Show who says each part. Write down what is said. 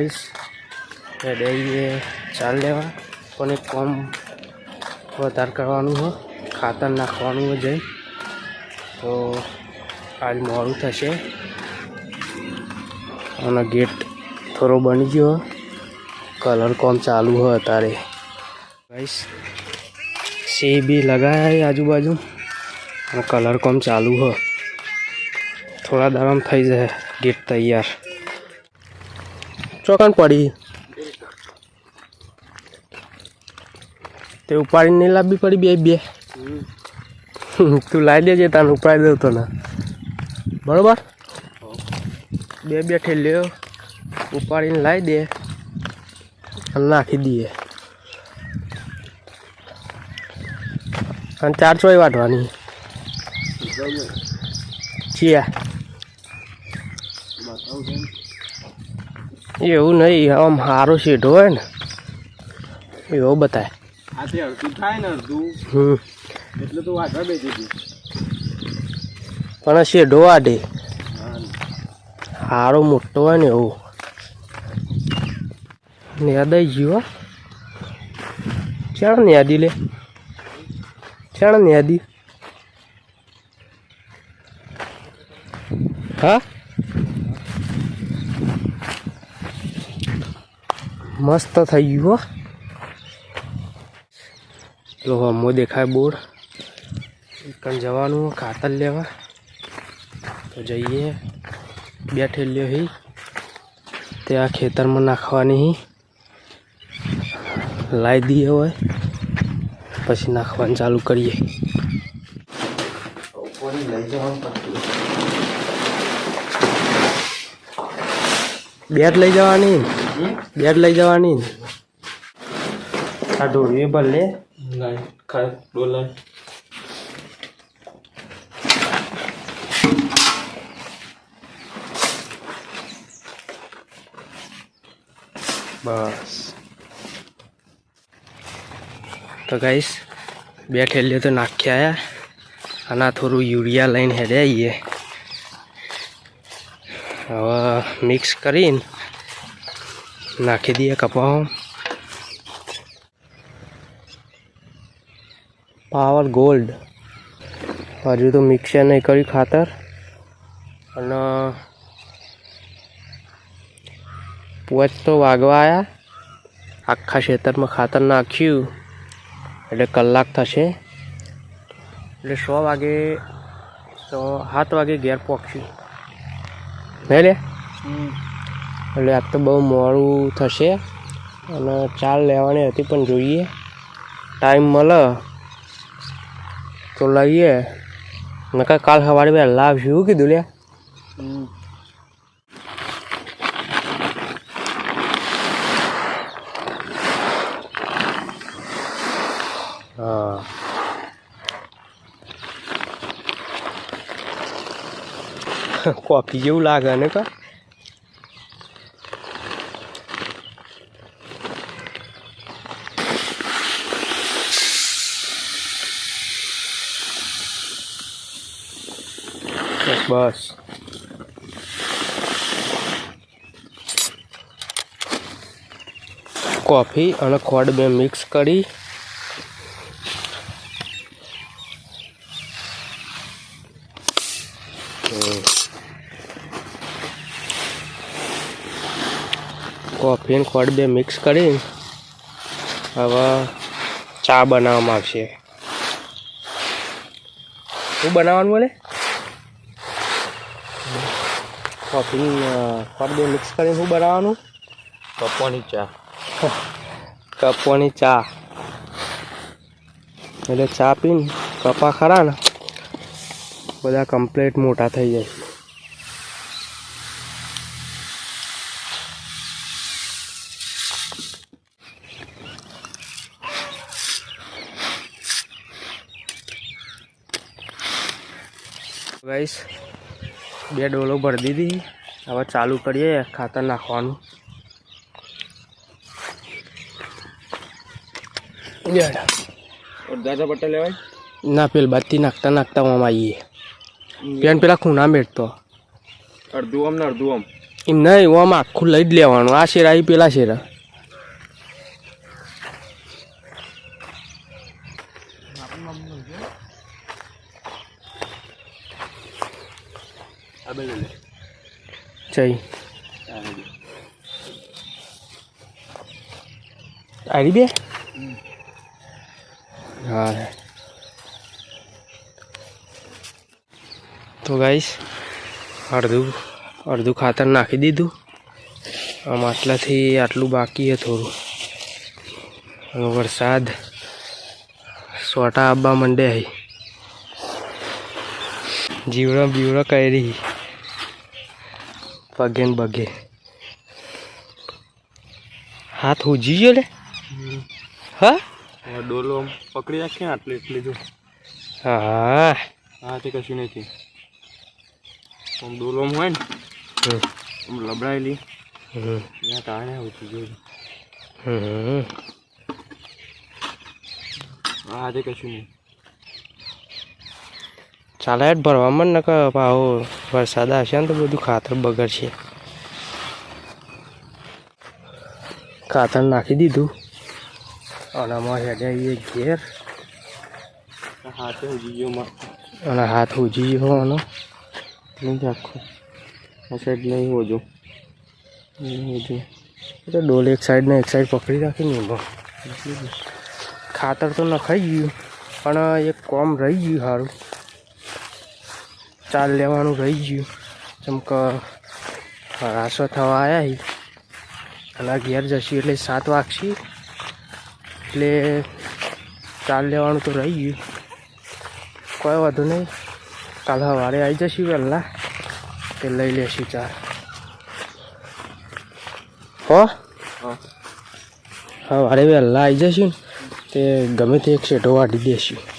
Speaker 1: Guys ડેરીએ ચાલ લેવા. પણ એક કોમ વધારે કરવાનું હોય ખાતર નાખવાનું હોય જઈ. તો આજ મોડું થશે. અને ગેટ થોડો બની ગયો. કલર કોમ ચાલુ હોય અત્યારે. ગાઈસ, સી બી લગાયા આજુબાજુ. અને કલર કોમ ચાલુ હોય થોડા દાડામાં થઈ જાય ગેટ તૈયાર. ચોકન પડી. તે ઉપાડીને નહીં લાવવી પડી બે બે. તું લાવી દેજે તાને ઉપાડી દઉં તો ને બરોબર? બે બે ઠેલ્યો. ઉપાડીને લાવી દે. અને નાખી દઈએ. અને ચાર ચોય વાટવાની. છીએ એવું નહીં આમ સારો શેઢો હોય ને. એવો બતાય. પણ શેઢો આડે સારો મોટો હોય ને એવું. નેદાઈ જીવો ચાણ નેદી લે. ચાણ નેદી હા? મસ્ત થઈ ગયું હો. પેલો હમો દેખાય બોર્ડ કણ જવાનું ખાતર લેવા. તો જઈએ. બે ઠેલીઓ હી. તે આ ખેતરમાં નાખવાની હી. લાવી દઈએ હોય પછી નાખવાનું ચાલુ કરીએ. બેટ લઈ જવાની. બેટ લઈ જવાની આ ઢોળીએ ભલે
Speaker 2: ડોલા
Speaker 1: બસ. તો ગાઈસ બે ઠેલીઓ તો નાખ્યા અને થોડું યુરિયા લઈને હેડે આવીએ હવે મિક્સ કરીને નાખી દઈએ કપામાં પાવર ગોલ્ડ. હજુ તો મિક્સર નહીં કર્યું ખાતર. અને પોચ તો વાગવા આવ્યા આખા ખેતરમાં ખાતર નાખ્યું. એટલે કલાક થશે. એટલે સો વાગે તો સાત વાગે ઘેર પહોંચ્યું નહીં લે? એટલે આજ તો બહુ મોડું થશે. અને ચાલ લેવાની હતી પણ જોઈએ. ટાઈમ મળે તો લઈએ. નકા કાલ સવારે બે લાભ શું કીધું લે હા. કોફી જેવું લાગે ને કા? બસ. કોફી અને ખોડ બે મિક્સ કરી. કોફી અને ખોડ બે મિક્સ કરી. હવે ચા બનાવવામાં આવશે. શું બનાવવાનું બોલે? કોફી ખોડ બે મિક્સ કરીને શું બનાવવાનું?
Speaker 2: કપવાની ચા.
Speaker 1: કપવાની ચા. એટલે ચા પીને કપા ખરા ને બધા કમ્પ્લીટ મોટા થઈ જાય. ગાઈસ બે ડોલો ભરી દીધી. હવે ચાલુ કરીએ ખાતર નાખવાનું.
Speaker 2: દાદા પટેલ લેવાય?
Speaker 1: ના પેલ બાદથી નાખતા નાખતા આમ આવીએ. પેન પેલા ખૂણા મેળતો.
Speaker 2: અડધું આમ ને અડધું આમ?
Speaker 1: એમ નહીં આમ આખું લઈ જ લેવાનું. આ શેરા એ પેલા શેરા
Speaker 2: આ બે લે
Speaker 1: જઈ
Speaker 2: આ લે
Speaker 1: આરી બે? હા. તો ગાઈશ અડધું અડધું ખાતર નાખી દીધું. આમ આટલાથી આટલું બાકી છે થોડું. વરસાદ સોટા આવવા માંડે જીવડા બીવડા કરી. પગે ને બગે હાથ ઉજી ગયો લે? હા?
Speaker 2: ડોલો પકડી રાખી ને આટલે એટલે જો.
Speaker 1: હા.
Speaker 2: હા તે કશું નથી આમ ડોલો હોય ને
Speaker 1: હમ.
Speaker 2: આમ લબડાયેલી ત્યાં કારણે આવતી
Speaker 1: ગયો
Speaker 2: હા તે કશું નહીં.
Speaker 1: ચાલે હેડ ભરવામાં ને કે પાહો વરસાદ આવશે ને તો બધું ખાતર બગડશે. ખાતર નાખી દીધું. અને આમાં હેડે આવીએ ઘેર.
Speaker 2: હાથે ઉજી ગયો
Speaker 1: અને હાથ ઉજી ગયો આનો.
Speaker 2: નહીં આખો. આ સાઈડ નહીં હોજો નહીં હોજો
Speaker 1: એ ડોલ એક સાઈડને એક સાઈડ પકડી રાખી ને ખાતર તો નખાઈ ગયું પણ એક કોમ રહી ગયું સારું ચાલ લેવાનું રહી ગયું. જેમ કે રાસો થવા આવ્યા અને ઘેર જશું એટલે સાત વાગશી. એટલે ચાલ લેવાનું તો રહી ગયું. કોઈ વાંધો નહીં. કાલ સવારે આવી જશું પહેલાં તે લઈ લેશું ચાલ. હો?
Speaker 2: હા.
Speaker 1: સવારે વહેલા આવી જશું ને તે ગમે તે એક શેઢો વાટી દેશું.